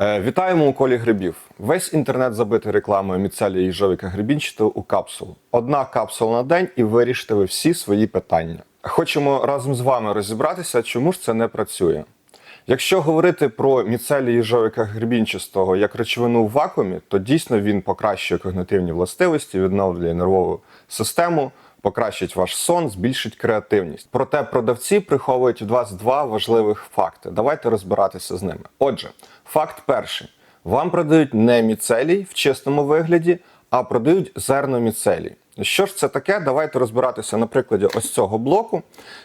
Е, Вітаємо у колі грибів. Весь інтернет забитий рекламою міцелія їжовика грибінчатого у капсулу. Одна капсула на день і вирішите ви всі свої питання. Хочемо разом з вами розібратися, чому ж це не працює. Якщо говорити про міцелій їжовика грибінчастого як речовину в вакуумі, то дійсно він покращує когнитивні властивості, відновлює нервову систему, покращить ваш сон, збільшить креативність. Проте продавці приховують від вас два важливих факти. Давайте розбиратися з ними. Отже, факт перший: вам продають не міцелій в чистому вигляді, а продають зерно міцелій. Що ж це таке? Давайте розбиратися на прикладі ось цього блоку.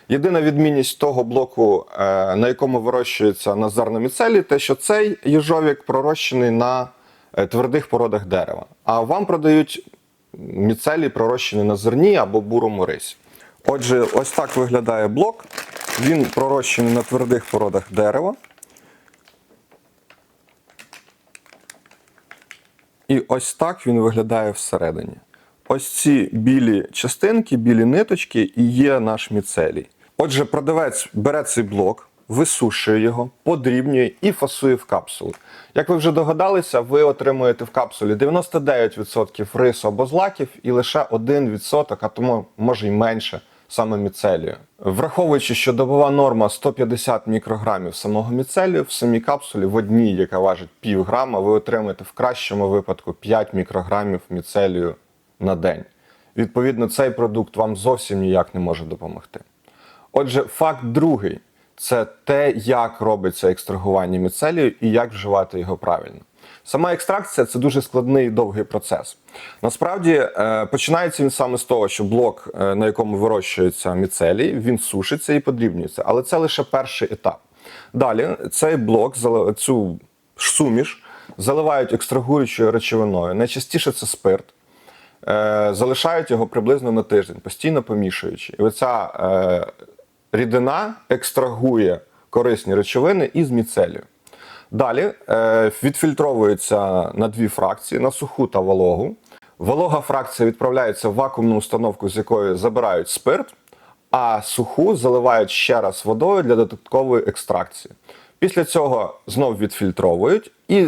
Єдина відмінність того блоку, е, на якому вирощується на зерноміцелі, те, що цей їжовік пророщений на е, твердих породах дерева. А вам продають міцелій, пророщений на зерні або бурому рисі. Отже, ось так виглядає блок. Він пророщений на твердих породах дерева. І ось так він виглядає всередині. Ось ці білі частинки, білі ниточки і є наш міцелій. Отже, продавець бере цей блок, висушує його, подрібнює і фасує в капсулу. Як ви вже догадалися, ви отримуєте в капсулі 99% рису або злаків і лише 1%, а тому може й менше саме міцелію. Враховуючи, що добова норма 150 мікрограмів самого міцелію, в самій капсулі в одній, яка важить пів грама, ви отримаєте в кращому випадку 5 мікрограмів міцелію на день. Відповідно, цей продукт вам зовсім ніяк не може допомогти. Отже, факт другий це те, як робиться екстрагування міцелію і як вживати його правильно. Сама екстракція це дуже складний і довгий процес. Насправді е, починається він саме з того, що блок, е, на якому вирощується міцелій, він сушиться і подрібнюється, але це лише перший етап. Далі цей блок, цю суміш заливають екстрагуючою речовиною. Найчастіше це спирт. Е, залишають його приблизно на тиждень, постійно помішуючи. І оця рідина екстрагує корисні речовини із міцелію. Далі е, відфільтровується на дві фракції на суху та вологу. Волога фракція відправляється в вакуумну установку, з якої забирають спирт, а суху заливають ще раз водою для додаткової екстракції. Після цього знов відфільтровують і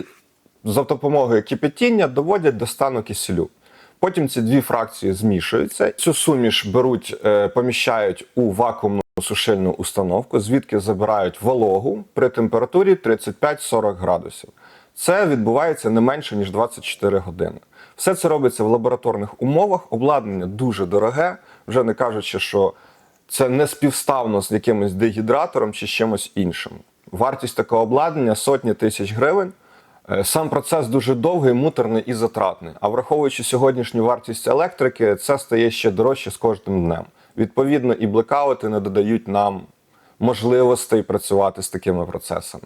за допомогою кипятіння доводять до стану киселю. Потім ці дві фракції змішуються. Цю суміш беруть, е, поміщають у вакуумну сушильну установку, звідки забирають вологу при температурі 35-40 градусів. Це відбувається не менше ніж 24 години. Все це робиться в лабораторних умовах. Обладнання дуже дороге, вже не кажучи, що це не співставно з якимось дегідратором чи чимось іншим. Вартість такого обладнання сотні тисяч гривень. Е, Сам процес дуже довгий, муторний і затратний. А враховуючи сьогоднішню вартість електрики, це стає ще дорожче з кожним днем. Відповідно, і блекаути не додають нам можливостей працювати з такими процесами.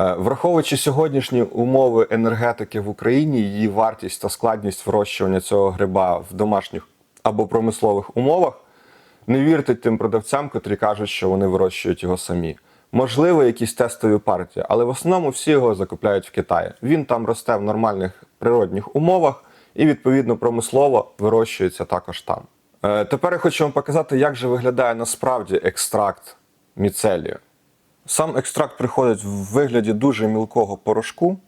Е, Враховуючи сьогоднішні умови енергетики в Україні, її вартість та складність вирощування цього гриба в домашніх або промислових умовах, не вірте тим продавцям, котрі кажуть, що вони вирощують його самі. Можливо, якісь тестові партії, але в основному всі його закупляють в Китаї. Він там росте в нормальних природних умовах і, відповідно, промислово вирощується також там. Е, тепер я хочу вам показати, як же виглядає насправді екстракт міцелію. Сам екстракт приходить в вигляді дуже мілкого порошку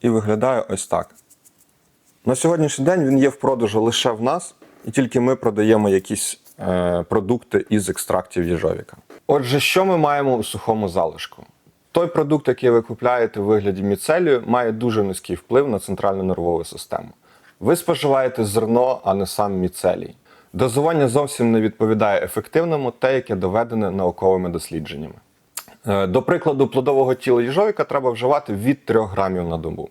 і виглядає ось так. На сьогоднішній день він є в продажу лише в нас, і тільки ми продаємо якісь е, продукти із екстрактів їжовіка. Отже, що ми маємо у сухому залишку? Той продукт, який ви купляєте в вигляді міцелію, має дуже низький вплив на центральну нервову систему. Ви споживаєте зерно, а не сам міцелій. Дозування зовсім не відповідає ефективному, те, яке доведене науковими дослідженнями. Е, До прикладу, плодового тіла їжовика треба вживати від 3 грамів на добу.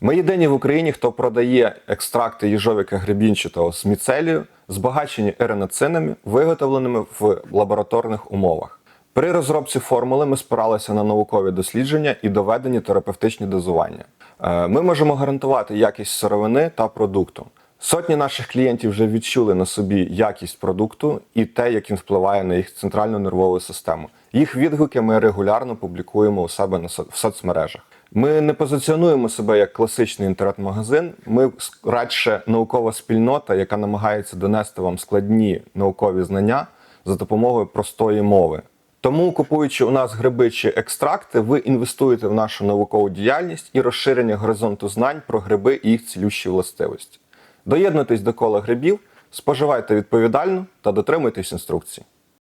Ми єдині в Україні, хто продає екстракти їжовика гребінчатого з міцелію, збагачені еренацинами, виготовленими в лабораторних умовах. При розробці формули ми спиралися на наукові дослідження і доведені терапевтичні дозування. Е, Ми можемо гарантувати якість сировини та продукту. Сотні наших клієнтів вже відчули на собі якість продукту і те, як він впливає на їх центральну нервову систему. Їх відгуки ми регулярно публікуємо у себе в соцмережах. Ми не позиціонуємо себе як класичний інтернет-магазин. Ми радше наукова спільнота, яка намагається донести вам складні наукові знання за допомогою простої мови, Тому, купуючи у нас гриби чи екстракти, ви інвестуєте в нашу наукову діяльність і розширення горизонту знань про гриби і їх цілющі властивості. Доєднуйтесь до кола грибів, споживайте відповідально та дотримуйтесь інструкцій.